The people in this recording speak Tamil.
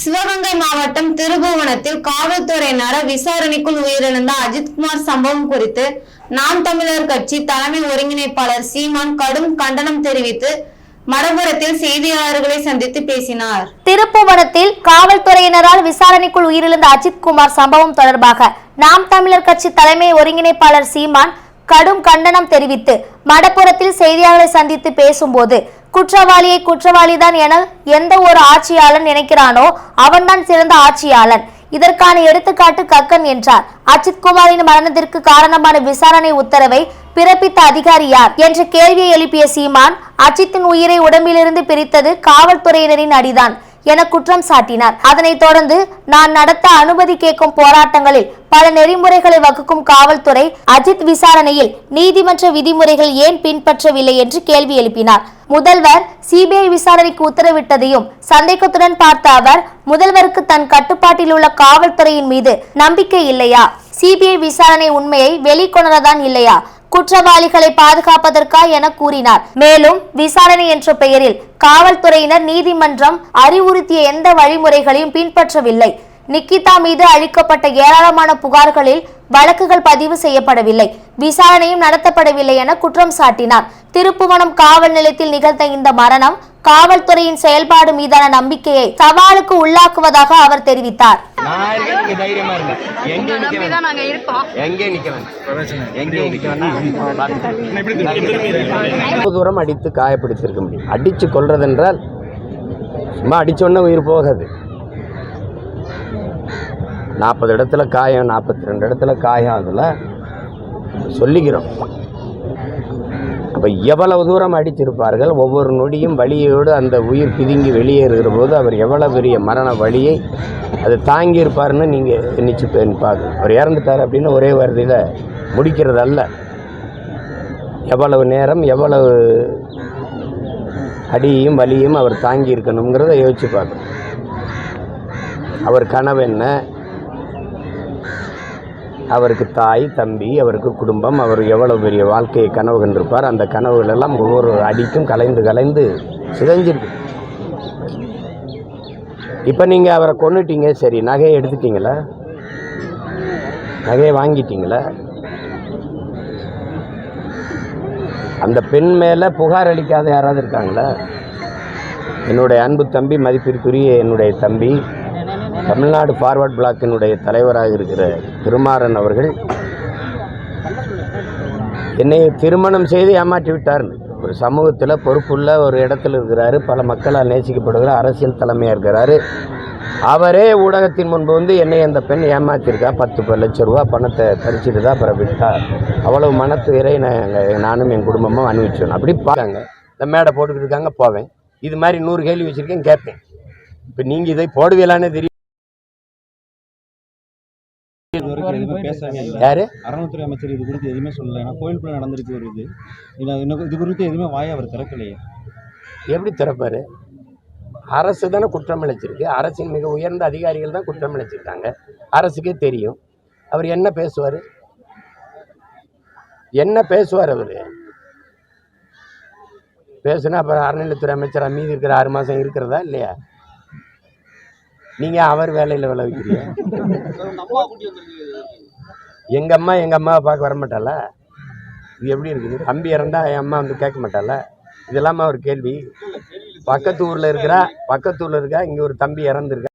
சிவகங்கை மாவட்டம் திருபுவனத்தில் காவல்துறையினர் விசாரணைக்குள் உயிரிழந்த அஜித்குமார் சம்பவம் குறித்து நாம் தமிழர் கட்சி தலைமை ஒருங்கிணைப்பாளர் சீமான் கடும் கண்டனம் தெரிவித்து மடபுரத்தில் செய்தியாளர்களை சந்தித்து பேசினார். திருப்புவனத்தில் காவல்துறையினரால் விசாரணைக்குள் உயிரிழந்த அஜித்குமார் சம்பவம் தொடர்பாக நாம் தமிழர் கட்சி தலைமை ஒருங்கிணைப்பாளர் சீமான் கடும் கண்டனம் தெரிவித்து மடப்புறத்தில் செய்தியாளர்களை சந்தித்து பேசும்போது குற்றவாளியை குற்றவாளிதான் என எந்த ஒரு ஆட்சியாளன் நினைக்கிறானோ அவன்தான் சிறந்த ஆட்சியாளன். இதற்கான எடுத்துக்காட்டு கக்கன் என்றார். அஜித் குமாரின் மரணத்திற்கு காரணமான விசாரணை உத்தரவை பிறப்பித்த அதிகாரி யார் என்ற கேள்வியை எழுப்பிய சீமான் அஜித்தின் உயிரை உடம்பிலிருந்து பிரித்தது காவல்துறையினரின் அடிதான் என குற்றம் சாட்டினார். அதனைத் தொடர்ந்து நான் நடத்த அனுமதி கேட்கும் போராட்டங்களில் பல நெறிமுறைகளை வகுக்கும் காவல்துறை அஜித் விசாரணையில் நீதிமன்ற விதிமுறைகள் ஏன் பின்பற்றவில்லை என்று கேள்வி எழுப்பினார். முதல்வர் சிபிஐ விசாரணைக்கு உத்தரவிட்டதையும் சந்தேகத்துடன் பார்த்த அவர் முதல்வருக்கு தன் கட்டுப்பாட்டில் உள்ள காவல்துறையின் மீது நம்பிக்கை இல்லையா? சிபிஐ விசாரணை உண்மையை வெளிக்கொணரதான் இல்லையா? குற்றவாளிகளை பாதுகாப்பதற்கா என கூறினார். மேலும் விசாரணை என்ற பெயரில் காவல்துறையினர் நீதிமன்றம் அறிவுறுத்திய எந்த வழிமுறைகளையும் பின்பற்றவில்லை. நிக்கிதா மீது அளிக்கப்பட்ட ஏராளமான புகார்களில் வழக்குகள் பதிவு செய்யப்படவில்லை. விசாரணையும் நடத்தப்படவில்லை என குற்றம் சாட்டினார். திருப்புவனம் காவல் நிலையத்தில் நிகழ்ந்த இந்த மரணம் காவல்துறையின் செயல்பாடு மீதான நம்பிக்கையை சவாலுக்கு உள்ளாக்குவதாக அவர் தெரிவித்தார். தூரம் அடித்து காயப்படுத்தியிருக்க முடியும். அடித்து கொல்றதென்றால் சும்மா அடிச்சோடனே உயிர் போகாது. நாற்பது இடத்துல காயம் நாற்பத்தி ரெண்டு இடத்துல காயம் அதில் சொல்லிக்கிறோம். அப்போ எவ்வளவு தூரம் அடித்திருப்பார்கள் ஒவ்வொரு நொடியும் வழியோடு அந்த உயிர் பிதுங்கி வெளியேறுகிற போது அவர் எவ்வளவு பெரிய மரண வழியை அது தாங்கியிருப்பார்னு நீங்கள் நினச்சி பார்க்கணும் அவர் இறந்துட்டார் அப்படின்னு ஒரே வருதியில் முடிக்கிறதல்ல. எவ்வளவு நேரம் எவ்வளவு அடியையும் வலியும் அவர் தாங்கி இருக்கணுங்கிறத யோசிச்சு பார்க்கணும் அவர் கனவு என்ன? அவருக்கு தாய் தம்பி அவருக்கு குடும்பம் அவர் எவ்வளோ பெரிய வாழ்க்கையை கனவு கண்டிருப்பார் அந்த கனவுகள் எல்லாம் ஒவ்வொரு அடிக்கும் கலைந்து கலைந்து சிதைஞ்சிருக்கு. இப்போ நீங்கள் அவரை கொண்டுட்டீங்க சரி நகையை எடுத்துட்டீங்களா? நகையை வாங்கிட்டீங்களா? அந்த பெண் மேலே புகார் அளிக்காத யாராவது இருக்காங்களா? என்னுடைய அன்பு தம்பி மதிப்பிற்குரிய என்னுடைய தம்பி தமிழ்நாடு ஃபார்வர்ட் பிளாக்கினுடைய தலைவராக இருக்கிற திருமாறன் அவர்கள் என்னை திருமணம் செய்து ஏமாற்றி விட்டார்னு. ஒரு சமூகத்தில் பொறுப்புள்ள ஒரு இடத்துல இருக்கிறாரு பல மக்களால் நேசிக்கப்படுகிற அரசியல் தலைமையாக இருக்கிறாரு. அவரே ஊடகத்தின் முன்பு வந்து என்னை அந்த பெண் ஏமாத்திருக்கா பத்து ப- லட்ச ரூபா பணத்தை பறிச்சுட்டு தான் அப்புறம் விட்டார். அவ்வளவு மனத்துயரை நாங்கள் நானும் என் குடும்பமும் அனுபவிச்சோம் அப்படி பார்க்காங்க இந்த மேடை போட்டுக்கிட்டு இருக்காங்க போவேன். இது மாதிரி நூறு கேள்வி வச்சுருக்கேன் கேட்பேன். இப்போ நீங்கள் இதை போடுவீங்களானே தெரியும் இதுவரைக்கும் எதுவுமே பேசாம இல்லை. யாரு? அறநிலைத்துறை அமைச்சர் இது குறித்து எதுவுமே சொல்லல. ஏன்னா கோயிலுக்குள்ள நடந்திருக்கு ஒரு இது இது இன்னும் இது குறித்து எதுவுமே வாயை அவர் திறக்கலையே. எப்படி திறப்பாரு? அரசு தானே குற்றம் இழைச்சிருக்கு அரசின் மிக உயர்ந்த அதிகாரிகள் தான் குற்றம் இழைச்சிருக்காங்க அரசுக்கே தெரியும். அவர் என்ன பேசுவார்? என்ன பேசுவார் அவர்? பேசுனா அப்புறம் அறநிலைத்துறை அமைச்சர் மீதி இருக்கிற ஆறு மாதம் இருக்கிறதா இல்லையா? நீங்கள் அவர் வேலையில் விளைவிக்கிறீங்க. எங்கள் அம்மா எங்கள் அம்மாவை பார்க்க வர மாட்டாளா? இது எப்படி இருக்குது? தம்பி இறந்தா என் அம்மா வந்து கேட்க மாட்டாளா? இதெல்லாமா ஒரு கேள்வி. பக்கத்து ஊரில் இருக்கிறா பக்கத்து ஊரில் இருக்கா இங்கே ஒரு தம்பி இறந்துருக்கா?